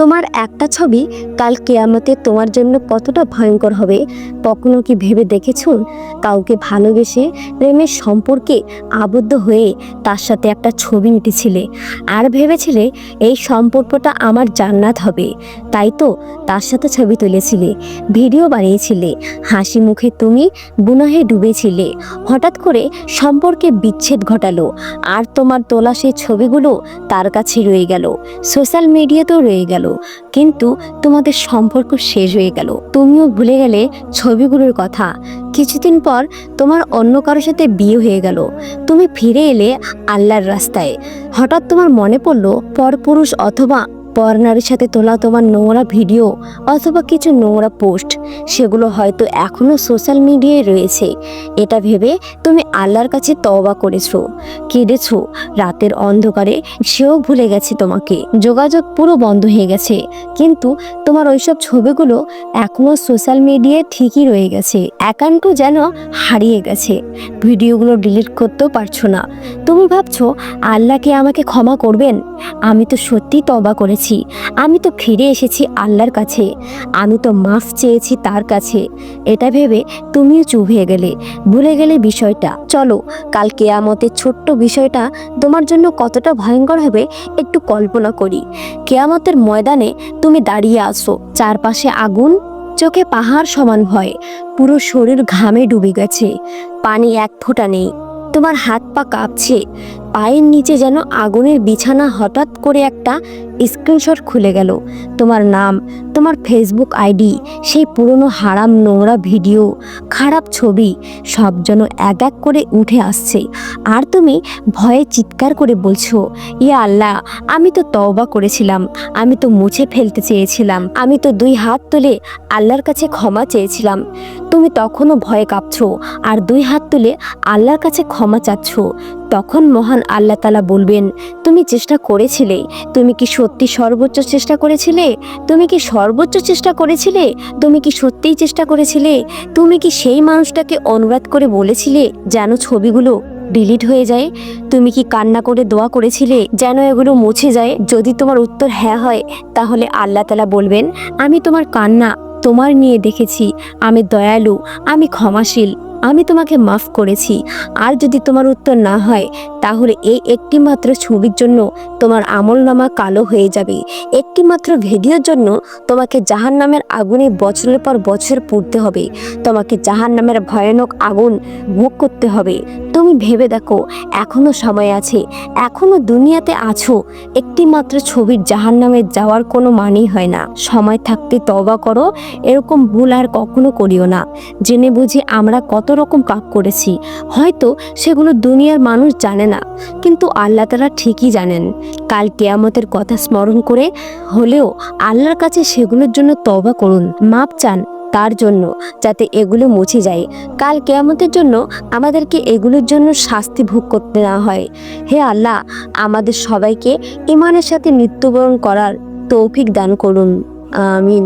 তোমার একটা ছবি কাল কেয়ামতে তোমার জন্য কতটা ভয়ঙ্কর হবে। কখনো কি ভেবে দেখেছ? কাউকে ভালোবেসে প্রেমের সম্পর্কে আবদ্ধ হয়ে তার সাথে একটা ছবি নিতেছিলে আর ভেবেছিলে এই সম্পর্কটা আমার জান্নাত হবে। তাই তো তার সাথে ছবি তুলেছিলে, ভিডিও বানিয়েছিলে, হাসি মুখে তুমি গুনাহে ডুবেছিলে। হঠাৎ করে সম্পর্কে বিচ্ছেদ ঘটালো, আর তোমার তোলা সেই ছবিগুলো তার কাছে রয়ে গেল। সোশ্যাল মিডিয়াতেও রয়ে গেল। কিন্তু তোমাদের সম্পর্ক শেষ হয়ে গেল। তুমিও ভুলে গেলে ছবিগুলোর কথা। কিছুদিন পর তোমার অন্য কারোর সাথে বিয়ে হয়ে গেল। তুমি ফিরে এলে আল্লাহর রাস্তায়। হঠাৎ তোমার মনে পড়ল, পরপুরুষ অথবা পর নারীর সাথে তোলা তোমার নোংরা ভিডিও অথবা কিছু নোংরা পোস্ট। সেগুলো হয়তো এখনও সোশ্যাল মিডিয়ায় রয়েছে। এটা ভেবে তুমি আল্লাহর কাছে তওবা করেছ। কেঁদেছো। রাতের অন্ধকারে সেও ভুলে গেছে তোমাকে। যোগাযোগ পুরো বন্ধ হয়ে গেছে। কিন্তু তোমার ওইসব ছবিগুলো এখনও সোশ্যাল মিডিয়ায় ঠিকই রয়ে গেছে। একান্ত যেন হারিয়ে গেছে। ভিডিওগুলো ডিলিট করতেও পারছ না। তুমি ভাবছ আল্লাহকে আমাকে ক্ষমা করবেন? আমি তো সত্যি তবা করেছি। আমি তো ফিরে এসেছি আল্লাহর কাছে। আমি তো মাফ চেয়েছি তার কাছে। এটা ভেবে তুমিও চুপ হয়ে গেলে। ভুলে গেলে বিষয়টা। চলো, কাল কেয়ামতের ছোট্ট বিষয়টা তোমার জন্য কতটা ভয়ঙ্কর হবে একটু কল্পনা করি। কেয়ামতের ময়দানে তুমি দাঁড়িয়ে আসো চারপাশে আগুন, চোখে পাহাড় সমান ভয়, পুরো শরীর ঘামে ডুবে গেছে। পানি এক ফোঁটা নেই, তোমার হাত পা কাঁপছে পায়ের নিচে যেন আগুনের বিছানা হঠাৎ করে একটা স্ক্রিনশট খুলে গেল। তোমার নাম, তোমার ফেসবুক আইডি, সেই পুরনো হারাম নোংরা ভিডিও, খারাপ ছবি, সব যেন এক এক করে উঠে আসছে। আর তুমি ভয়ে চিৎকার করে বলছো, ইয়া আল্লাহ, আমি তো তওবা করেছিলাম, আমি তো মুছে ফেলতে চেয়েছিলাম, আমি তো দুই হাত তুলে আল্লাহর কাছে ক্ষমা চেয়েছিলাম। তুমি তখনও ভয়ে কাঁপছো, আর দুই হাত তুলে আল্লাহর কাছে ক্ষমা চাচ্ছ। তখন মহান আল্লাহ তালা বলবেন, তুমি চেষ্টা করেছিলে? তুমি কি সত্যি সর্বোচ্চ চেষ্টা করেছিলে? তুমি কি সর্বোচ্চ চেষ্টা করেছিলে? তুমি কি সত্যিই চেষ্টা করেছিলে? তুমি কি সেই মানুষটাকে অনুরাধ করে বলেছিলে যেন ছবিগুলো ডিলিট হয়ে যায়? তুমি কি কান্না করে দোয়া করেছিলে যেন এগুলো মুছে যায়? যদি তোমার উত্তর হ্যাঁ হয়, তাহলে আল্লাহ তালা বলবেন, আমি তোমার কান্না তোমার নিয়ে দেখেছি। আমি দয়ালু, আমি ক্ষমাশীল। আমি তোমাকে মাফ করেছি। আর যদি তোমার উত্তর না হয়, তাহলে এই একটি মাত্র ছবির জন্য তোমার আমল নামা কালো হয়ে যাবে। একটি মাত্র ভিডিওর জন্য তোমাকে জাহান নামের আগুনে বছরের পর বছর পুড়তে হবে। তোমাকে জাহান নামের ভয়ানক আগুন ভোগ করতে হবে। তুমি ভেবে দেখো, এখনও সময় আছে। এখনও দুনিয়াতে আছো। একটি মাত্র ছবির জাহান নামে যাওয়ার কোনো মানেই হয় না। সময় থাকতে তবা করো। এরকম ভুল আর কখনো করিও না। জেনে বুঝে আমরা কত রকম পাপ করেছি, হয়তো সেগুলো দুনিয়ার মানুষ জানে না। কিন্তু আল্লাহ তারা ঠিকই জানেন, কাল কেয়ামতের কথা স্মরণ করে হলেও আল্লাহর কাছে সেগুলোর জন্য তবা করুন, মাপ চান তার জন্য, যাতে এগুলো মুছে যায়। কাল কেয়ামতের জন্য আমাদেরকে এগুলোর জন্য শাস্তি ভোগ করতে না হয়। হে আল্লাহ, আমাদের সবাইকে ইমানের সাথে মৃত্যুবরণ করার তৌফিক দান করুন। আমিন।